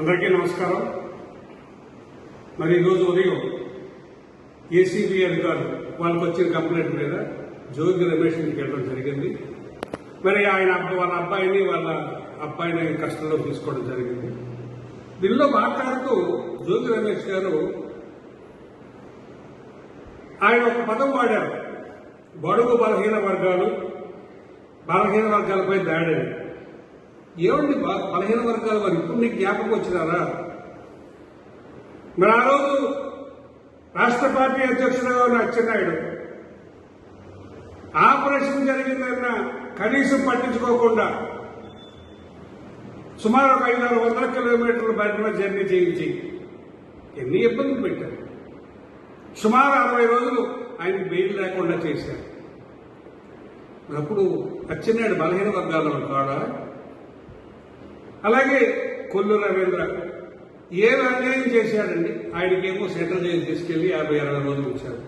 అందరికీ నమస్కారం. మరి ఈరోజు ఉదయం ఏసీబీ అధికారులు వాళ్ళకి వచ్చిన కంప్లైంట్ మీద జ్యోతి రమేష్ ఇంటికి వెళ్ళడం జరిగింది. మరి ఆయన వాళ్ళ అబ్బాయిని వాళ్ళ అబ్బాయిని కష్టంలో తీసుకోవడం జరిగింది. దీనిలో మాట్లాడుతూ జ్యోతి రమేష్ గారు ఆయన ఒక పదం వాడారు. బడుగు బలహీన వర్గాలు బలహీన వర్గాలపై దాడి. ఏమండి బలహీన వర్గాల వారు ఇప్పుడు నీకు జ్ఞాపకం వచ్చినారా? మరి ఆ రోజు రాష్ట్ర పార్టీ అధ్యక్షుడుగా ఉన్న అచ్చెన్నాయుడు ఆపరేషన్ జరిగిందన్న కనీసం పట్టించుకోకుండా సుమారు ఒక ఐదారు వందల కిలోమీటర్ల బయట జర్నీ చేయించి ఎన్ని ఇబ్బందులు పెట్టారు? సుమారు అరవై రోజులు ఆయన బెయిల్ లేకుండా చేశారు. అప్పుడు అచ్చెన్నాయుడు బలహీన వర్గాల్లో కాడా? అలాగే కొల్లు రవీంద్ర ఏం అన్యాయం చేశాడండి? ఆయనకేమో సెంట్రల్ జైలు తీసుకెళ్ళి యాభై అరవై రోజులు ఇచ్చారు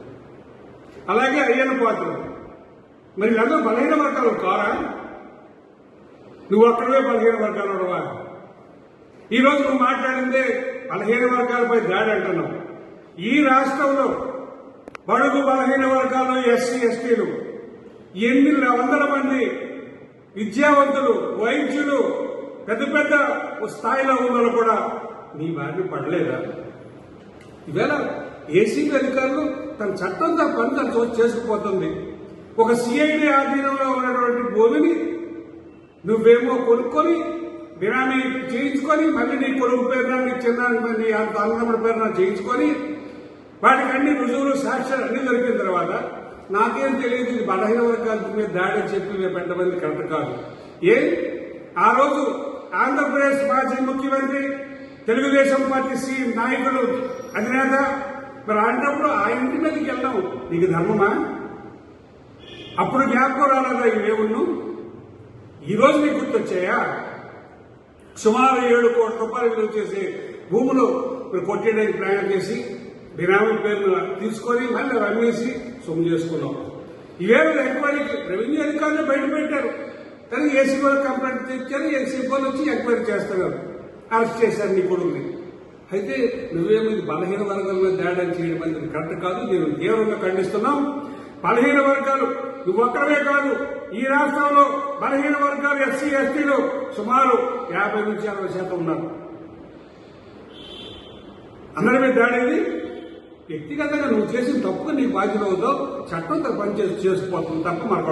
అలాగే అయ్యన పాత్ర. మరి వీళ్ళందరూ బలహీన వర్గాలు కారా? నువ్వు అక్కడే బలహీన వర్గాలు ఉండవా? ఈ రోజు నువ్వు మాట్లాడిందే బలహీన వర్గాలపై దాడి అంటున్నావు. ఈ రాష్ట్రంలో బడుగు బలహీన వర్గాలు ఎస్సీ ఎస్టీలు ఎనిమిది వందల మంది విద్యావంతులు వైద్యులు పెద్ద పెద్ద స్థాయిలో ఉన్న కూడా నీ బారిన పడలేదా? ఈవేళ ఏసీబీ అధికారులు తన చట్టం తన పని తన చోటు చేసుకుపోతుంది. ఒక సిఐడి ఆధీనంలో ఉన్నటువంటి భూమిని నువ్వేమో కొనుక్కొని బిరామీ చేయించుకొని మళ్ళీ నీ కొడుకు పేరున నీ చిన్న నీ అన్నదమ్ముడి పేరున చేయించుకొని వాటికి అన్ని రుజువులు సాక్ష్యాలు అన్ని దొరికిన తర్వాత నాకేం తెలియదు ఇది బలహీన వర్గాల మీద దాడి అని చెప్పి పెట్టమంది కరెక్ట్ కాదు. ఏ? ఆ రోజు ఆంధ్రప్రదేశ్ మాజీ ముఖ్యమంత్రి తెలుగుదేశం పార్టీ సీఎం నాయకులు అధినేత. మరి అన్నప్పుడు ఆ ఇంటి మీదకి వెళ్ళాం నీకు ధర్మమా? అప్పుడు జ్ఞాపకం రాలేదా ఇవేవును ఈ ఈరోజు నీకు గుర్తొచ్చాయా? సుమారు ఏడు కోట్ల రూపాయలు విలువ చేసే భూములు మీరు కొట్టేయడానికి ప్రయాణం చేసి బినామీ పేరు తీసుకొని మళ్ళీ రమ్మేసి సొమ్ము చేసుకున్నాం ఇవేమి ఎంక్వైరీకి రెవెన్యూ అధికారులు బయట పెట్టారు కానీ ఏసీ వాళ్ళు కంప్లైంట్ తెచ్చారు ఏసీ వాళ్ళు వచ్చి ఎంక్వైరీ చేస్తున్నారు. అరెస్ట్ చేశారు నీ కొడుకుని. అయితే నువ్వేమో బలహీన వర్గాల మీద దాడి చేయడం అనేది కరెక్ట్ కాదు. నేను తీవ్రంగా ఖండిస్తున్నాం బలహీన వర్గాలు నువ్వు ఒక్కడే కాదు. ఈ రాష్ట్రంలో బలహీన వర్గాలు ఎస్సీ ఎస్టీలు సుమారు యాభై నుంచి అరవై శాతం ఉన్నారు. అందరి మీద దాడేది వ్యక్తిగతంగా నువ్వు చేసిన తప్పుగా నీ బాధ్యత అవుతావు చట్టం తన పని చేసి తప్ప మరొకటి